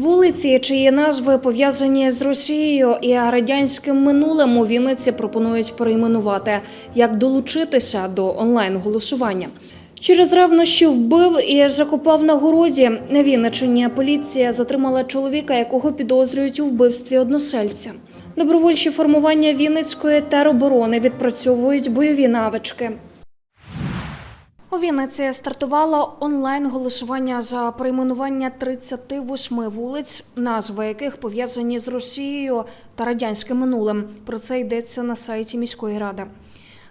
Вулиці, чиї назви пов'язані з Росією і радянським минулим у Вінниці пропонують перейменувати. Як долучитися до онлайн-голосування? Через ревнощі вбив і закопав на городі. На Вінниччині поліція затримала чоловіка, якого підозрюють у вбивстві односельця. Добровольчі формування Вінницької тероборони відпрацьовують бойові навички. У Вінниці стартувало онлайн-голосування за перейменування 38 вулиць, назви яких пов'язані з Росією та радянським минулим. Про це йдеться на сайті міської ради.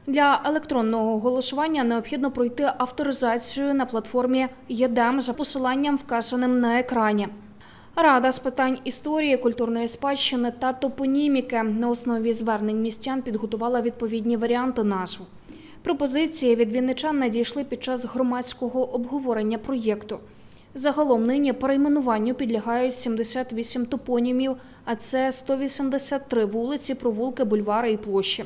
Для електронного голосування необхідно пройти авторизацію на платформі ЄДЕМ за посиланням, вказаним на екрані. Рада з питань історії, культурної спадщини та топоніміки на основі звернень містян підготувала відповідні варіанти назв. Пропозиції від вінничан надійшли під час громадського обговорення проєкту. Загалом нині перейменуванню підлягають 78 топонімів, а це 183 вулиці, провулки, бульвари і площі.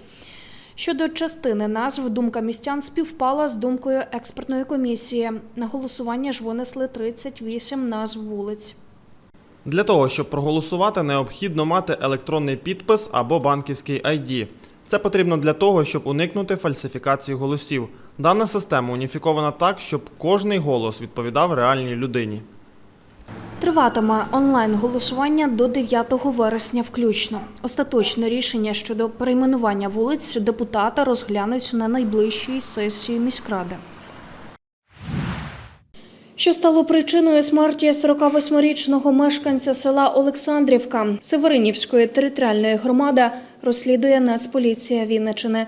Щодо частини назв, думка містян співпала з думкою експертної комісії. На голосування ж винесли 38 назв вулиць. Для того, щоб проголосувати, необхідно мати електронний підпис або банківський ID. Це потрібно для того, щоб уникнути фальсифікації голосів. Дана система уніфікована так, щоб кожний голос відповідав реальній людині. Триватиме онлайн-голосування до 9 вересня включно. Остаточне рішення щодо перейменування вулиць депутата розглянуть на найближчій сесії міськради. Що стало причиною смерті 48-річного мешканця села Олександрівка Северинівської територіальної громади розслідує Нацполіція Вінничини.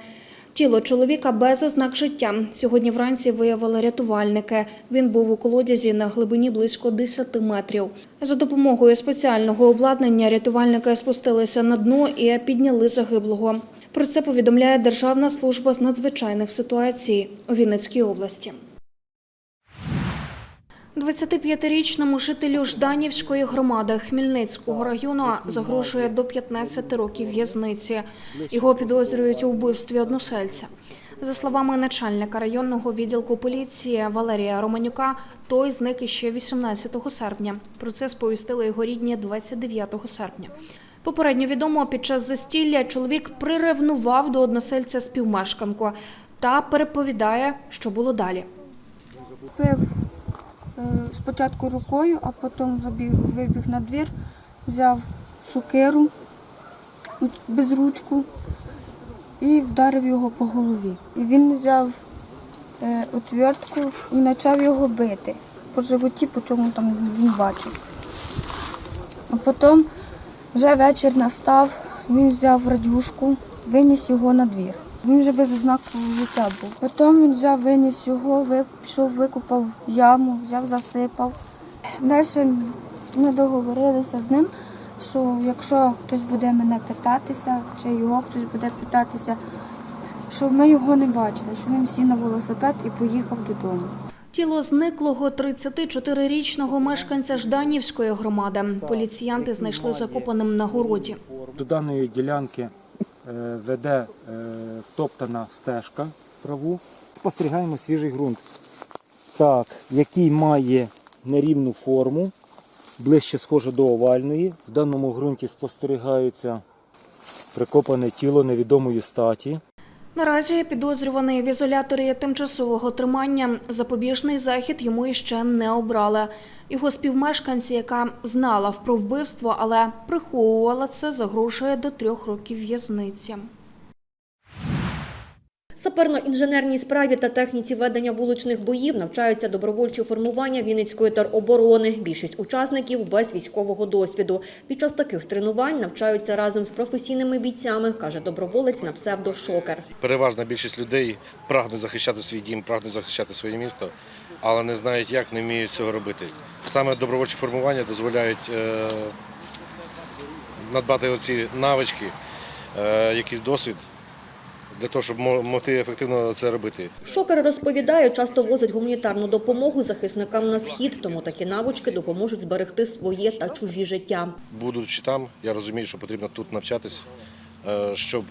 Тіло чоловіка без ознак життя сьогодні вранці виявили рятувальники. Він був у колодязі на глибині близько 10 метрів. За допомогою спеціального обладнання рятувальники спустилися на дно і підняли загиблого. Про це повідомляє Державна служба з надзвичайних ситуацій у Вінницькій області. 25-річному жителю Жданівської громади Хмельницького району загрожує до 15 років в'язниці. Його підозрюють у вбивстві односельця. За словами начальника районного відділку поліції Валерія Романюка, той зник іще 18 серпня. Про це сповістили його рідні 29 серпня. Попередньо відомо, під час застілля чоловік приревнував до односельця співмешканку та переповідає, що було далі. Е, спочатку рукою, а потім забіг, вибіг на двір, взяв сукеру без ручку і вдарив його по голові. І він взяв е, отвертку і почав його бити по животі, по чому там він бачив. А потім вже вечір настав, він взяв радюшку, виніс його на двір. Він вже без ознак життя був. Потім він взяв, виніс його, пішов, викопав яму, взяв, засипав. Далі ми договорилися з ним, що якщо хтось буде мене питатися, чи його хтось буде питатися, щоб ми його не бачили, що він сів на велосипед і поїхав додому. Тіло зниклого 34-річного мешканця Жданівської громади поліціянти знайшли закопаним на городі. До даної ділянки веде е, втоптана стежка траву. Спостерігаємо свіжий ґрунт, так, який має нерівну форму, ближче схоже до овальної. В даному ґрунті спостерігається прикопане тіло невідомої статі. Наразі підозрюваний в ізоляторі тимчасового тримання запобіжний захід йому іще не обрали. Його співмешканці, яка знала про вбивство, але приховувала це, загрожує до трьох років в'язниці. Саперно-інженерній справі та техніці ведення вуличних боїв навчаються добровольчі формування Вінницької тероборони. Більшість учасників без військового досвіду. Під час таких тренувань навчаються разом з професійними бійцями, каже доброволець на псевдо-шокер. Переважна більшість людей прагнуть захищати свій дім, прагнуть захищати своє місто, але не знають, як не вміють цього робити. Саме добровольчі формування дозволяють е, надбати оці навички, е, якийсь досвід для того, щоб могти ефективно це робити. Шокер розповідає, часто возить гуманітарну допомогу захисникам на схід, тому такі навички допоможуть зберегти своє та чужі життя. Будучи там, я розумію, що потрібно тут навчатись, е, щоб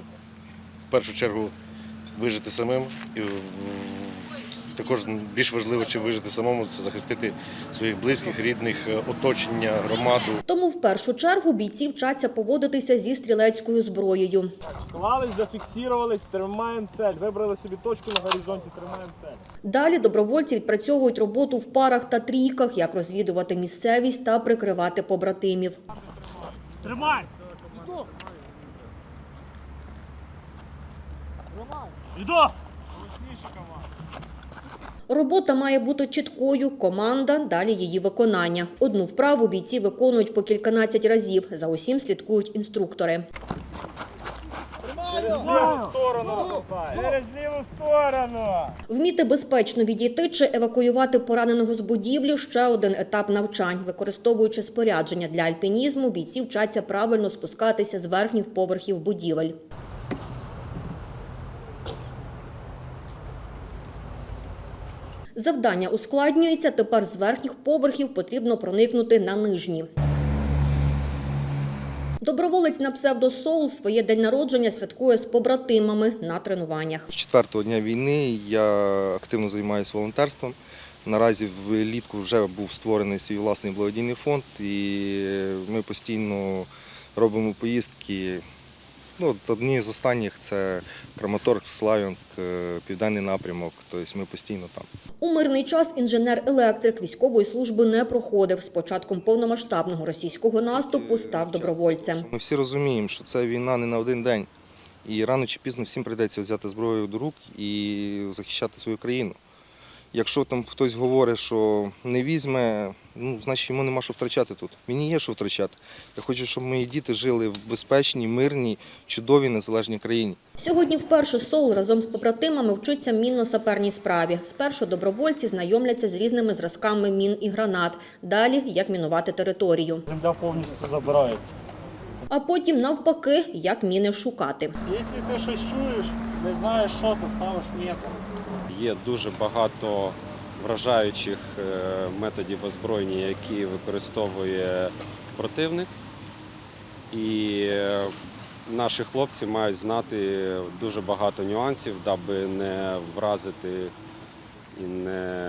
в першу чергу вижити самим і також більш важливо, чим вижити самому, це захистити своїх близьких, рідних, е, оточення, громаду. Тому в першу чергу бійці вчаться поводитися зі стрілецькою зброєю. Сховались, зафіксувались, тримаємо цель. Вибрали собі точку на горизонті, тримаємо цель. Далі добровольці відпрацьовують роботу в парах та трійках, як розвідувати місцевість та прикривати побратимів. Тримай! Іду! Робота має бути чіткою, команда далі її виконання. Одну вправу бійці виконують по кільканадцять разів. За усім слідкують інструктори. Через ліву сторону. Через ліву сторону. Вміти безпечно відійти чи евакуювати пораненого з будівлі – ще один етап навчань. Використовуючи спорядження для альпінізму, бійці вчаться правильно спускатися з верхніх поверхів будівель. Завдання ускладнюється. Тепер з верхніх поверхів потрібно проникнути на нижні. Доброволець на псевдо Соул своє день народження святкує з побратимами на тренуваннях. З четвертого дня війни я активно займаюся волонтерством. Наразі влітку вже був створений свій власний благодійний фонд, і ми постійно робимо поїздки. Ну, одні з останніх це Краматорськ, Славянськ, е, Південний напрямок. Тобто ми постійно там. У мирний час інженер-електрик військової служби не проходив. З початком повномасштабного російського наступу став добровольцем. Ми всі розуміємо, що це війна не на один день. І рано чи пізно всім прийдеться взяти зброю до рук і захищати свою країну. Якщо там хтось говорить, що не візьме, ну, значить йому нема що втрачати тут. Мені є що втрачати. Я хочу, щоб мої діти жили в безпечній, мирній, чудовій, незалежній країні. Сьогодні вперше Соул разом з побратимами вчиться мінно-саперній справі. Спершу добровольці знайомляться з різними зразками мін і гранат. Далі як мінувати територію. Земля повністю забирається. А потім навпаки, як міни шукати. Якщо ти щось чуєш, не знаєш, що ти ставиш метр. Є дуже багато вражаючих е, методів озброєння, які використовує противник. І е, наші хлопці мають знати дуже багато нюансів, даби не вразити і не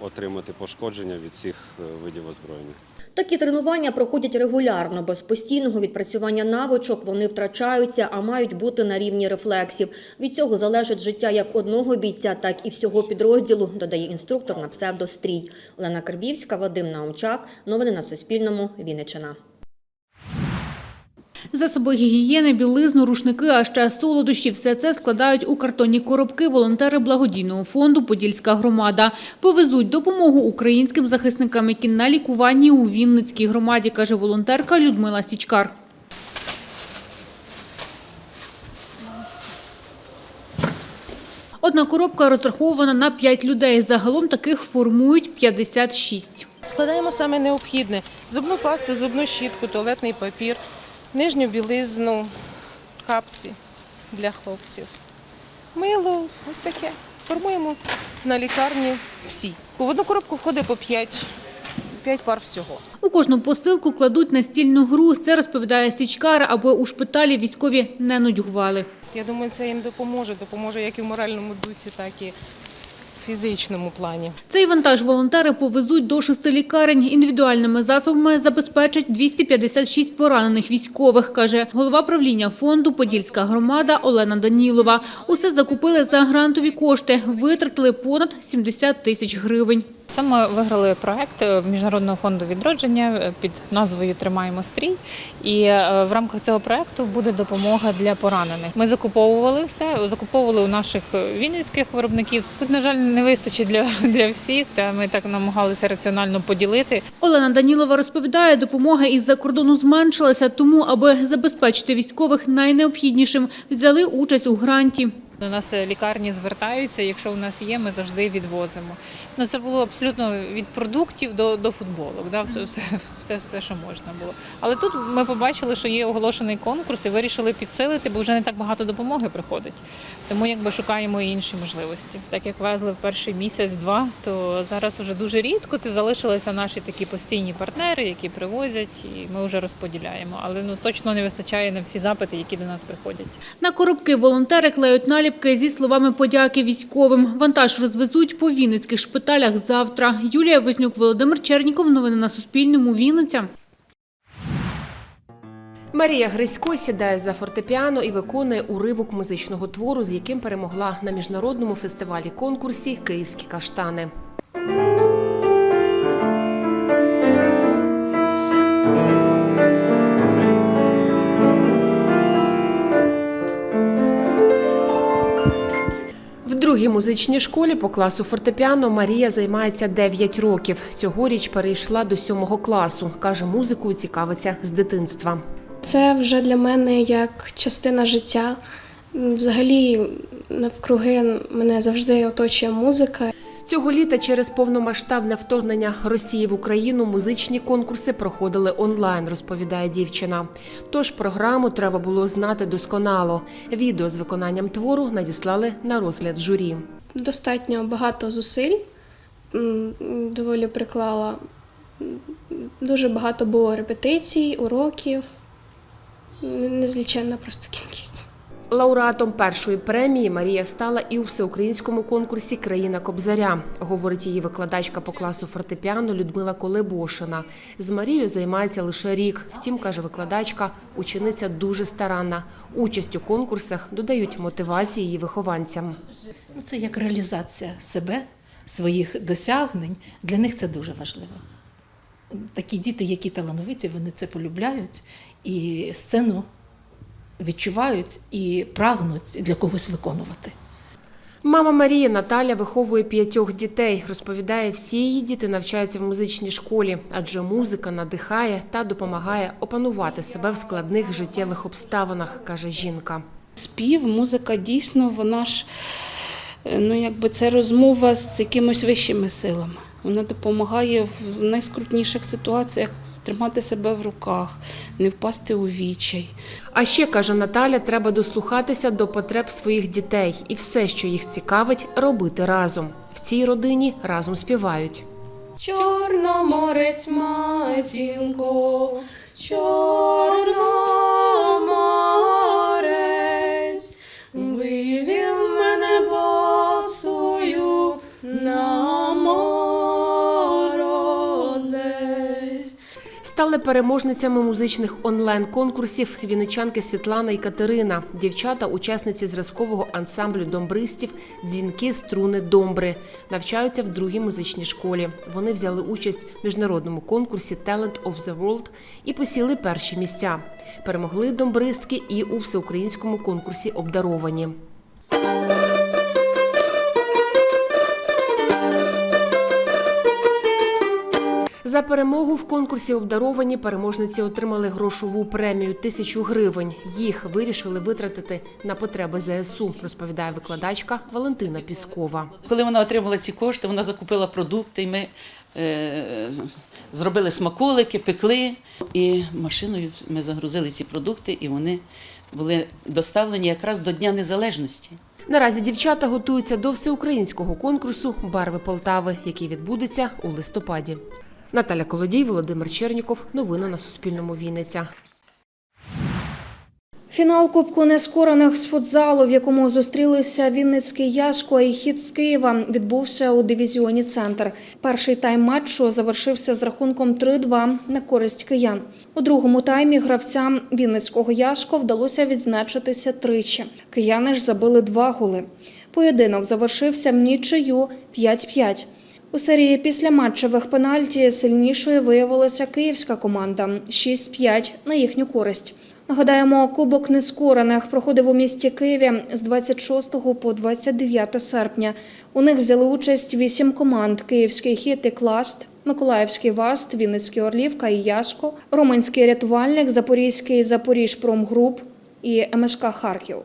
отримати пошкодження від цих е, видів озброєння. Такі тренування проходять регулярно. Без постійного відпрацювання навичок вони втрачаються, а мають бути на рівні рефлексів. Від цього залежить життя як одного бійця, так і всього підрозділу, додає інструктор на псевдострій. Олена Карбівська, Вадим Наумчак. Новини на Суспільному. Вінниччина. Засоби гігієни, білизну, рушники, а ще солодощі – все це складають у картонні коробки волонтери благодійного фонду «Подільська громада». Повезуть допомогу українським захисникам, які на лікуванні у Вінницькій громаді, каже волонтерка Людмила Січкар. Одна коробка розрахована на 5 людей. Загалом таких формують 56. Складаємо саме необхідне: зубну пасту, зубну щітку, туалетний папір, нижню білизну, капці для хлопців. Мило, ось таке. Формуємо на лікарні всі. В одну коробку входить по 5, 5 пар всього. У кожну посилку кладуть настільну гру. Це розповідає Січкар, аби у шпиталі військові не нудьгували. Я думаю, це їм допоможе. Допоможе як і в моральному дусі, так і фізичному плані. Цей вантаж волонтери повезуть до шести лікарень. Індивідуальними засобами забезпечать 256 поранених військових, каже голова правління фонду «Подільська громада» Олена Данілова. Усе закупили за грантові кошти, витратили понад 70 тисяч гривень. Це ми виграли проект е, Міжнародного фонду відродження е, під назвою Тримаємо стрій. І е, в рамках цього проекту буде допомога для поранених. Ми закуповували все, закуповували у наших вінницьких виробників. Тут, на жаль, не вистачить для, для всіх, та ми так намагалися раціонально поділити. Олена Данілова розповідає, допомога із-за кордону зменшилася, тому, аби забезпечити військових найнеобхіднішим, взяли участь у гранті. До нас е, лікарні звертаються. Якщо у нас є, ми завжди відвозимо. Ну це було абсолютно від продуктів до, до футболок. Да? Все, все, все, все, що можна було. Але тут ми побачили, що є оголошений конкурс і вирішили підсилити, бо вже не так багато допомоги приходить. Тому якби шукаємо і інші можливості. Так як везли в перший місяць-два, то зараз вже дуже рідко це залишилися наші такі постійні партнери, які привозять, і ми вже розподіляємо. Але ну точно не вистачає на всі запити, які до нас приходять. На коробки волонтери клеють наліпки наліпки зі словами подяки військовим. Вантаж розвезуть по вінницьких шпиталях завтра. Юлія Вознюк, Володимир Черніков. Новини на Суспільному. Вінниця. Марія Грисько сідає за фортепіано і виконує уривок музичного твору, з яким перемогла на міжнародному фестивалі конкурсі Київські каштани. Другій музичній школі по класу фортепіано Марія займається 9 років. Цьогоріч перейшла до сьомого класу. Каже, музикою цікавиться з дитинства. Це вже для мене як частина життя. Взагалі, навкруги мене завжди оточує музика. Цього літа через повномасштабне вторгнення Росії в Україну музичні конкурси проходили онлайн, розповідає дівчина. Тож програму треба було знати досконало. Відео з виконанням твору надіслали на розгляд журі. Достатньо багато зусиль, доволі приклала. Дуже багато було репетицій, уроків. Незліченна просто кількість. Лауреатом першої премії Марія стала і у всеукраїнському конкурсі Країна Кобзаря, говорить її викладачка по класу фортепіано Людмила Колебошина. З Марією займається лише рік. Втім, каже викладачка, учениця дуже старанна. Участь у конкурсах додають мотивації її вихованцям. Ну, Це як реалізація себе, своїх досягнень. Для них це дуже важливо. Такі діти, які талановиті, вони це полюбляють і сцену відчувають і прагнуть для когось виконувати. Мама Марії Наталя виховує п'ятьох дітей. Розповідає, всі її діти навчаються в музичній школі, адже музика надихає та допомагає опанувати себе в складних життєвих обставинах, каже жінка. Спів, музика дійсно, вона ж е, ну якби це розмова з якимись вищими силами. Вона допомагає в найскрутніших ситуаціях тримати себе в руках, не впасти у відчай. А ще каже Наталя, треба дослухатися до потреб своїх дітей і все, що їх цікавить, робити разом. В цій родині разом співають. Чорноморець, матінко, Чорноморець, Стали переможницями музичних онлайн-конкурсів вінничанки Світлана і Катерина. Дівчата – учасниці зразкового ансамблю домбристів «Дзвінки, струни, домбри». Навчаються в другій музичній школі. Вони взяли участь в міжнародному конкурсі «Talent of the World» і посіли перші місця. Перемогли домбристки і у всеукраїнському конкурсі «Обдаровані». За перемогу в конкурсі обдаровані переможниці отримали грошову премію тисячу гривень. Їх вирішили витратити на потреби ЗСУ, розповідає викладачка Валентина Піскова. Коли вона отримала ці кошти, вона закупила продукти, і ми е, зробили смаколики, пекли. І машиною ми загрузили ці продукти, і вони були доставлені якраз до Дня Незалежності. Наразі дівчата готуються до всеукраїнського конкурсу Барви Полтави, який відбудеться у листопаді. Наталя Колодій, Володимир Черніков. Новини на Суспільному. Вінниця. Фінал Кубку нескорених з футзалу, в якому зустрілися Вінницький Яшко і хід з Києва, відбувся у дивізіоні Центр. Перший тайм матчу завершився з рахунком 3-2 на користь киян. У другому таймі гравцям Вінницького Яшко вдалося відзначитися тричі. Кияни ж забили два голи. Поєдинок завершився в нічию 5-5. У серії післяматчевих пенальті сильнішою виявилася київська команда 6-5 на їхню користь. Нагадаємо, Кубок нескорених проходив у місті Києві з 26 по 29 серпня. У них взяли участь вісім команд: Київський хіт і Класт, Миколаївський Васт, Вінницький Орлівка і Яшко, Романський рятувальник, Запорізький Запоріжпромгруп і МСК Харків.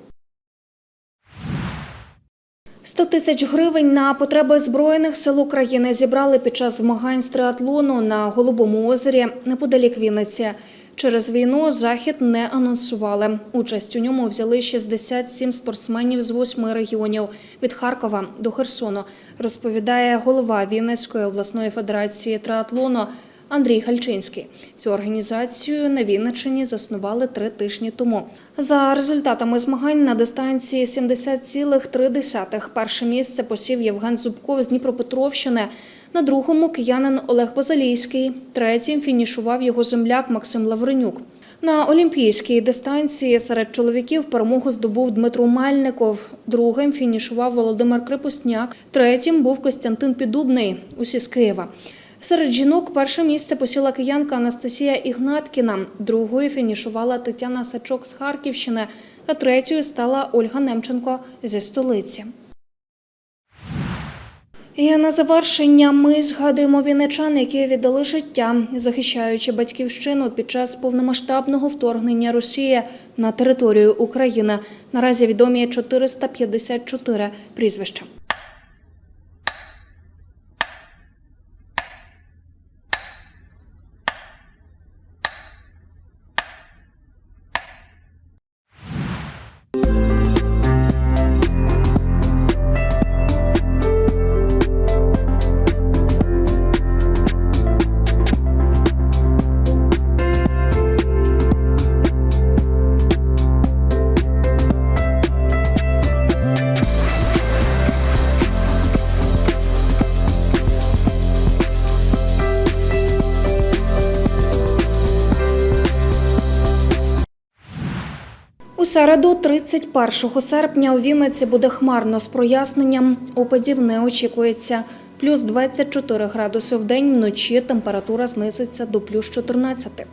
100 тисяч гривень на потреби Збройних сил України зібрали під час змагань з триатлону на Голубому озері неподалік Вінниці. Через війну захід не анонсували. Участь у ньому взяли 67 спортсменів з восьми регіонів від Харкова до Херсону, розповідає голова Вінницької обласної федерації триатлону Андрій Гальчинський. Цю організацію на Вінниччині заснували три тижні тому. За результатами змагань на дистанції 70,3 перше місце посів Євген Зубков з Дніпропетровщини. На другому киянин Олег Базалійський. Третім фінішував його земляк Максим Лавренюк. На олімпійській дистанції серед чоловіків перемогу здобув Дмитро Мельников. Другим фінішував Володимир Крипусняк. Третім був Костянтин Підубний, усі з Києва. Серед жінок перше місце посіла киянка Анастасія Ігнаткіна. Другою фінішувала Тетяна Сачок з Харківщини, а третьою стала Ольга Немченко зі столиці. І на завершення ми згадуємо вінничан, які віддали життя, захищаючи батьківщину під час повномасштабного вторгнення Росії на територію України. Наразі відомі 454 прізвища. Середу, 31 серпня, у Вінниці буде хмарно з проясненням. Опадів не очікується. Плюс 24 градуси в день, вночі температура знизиться до плюс 14.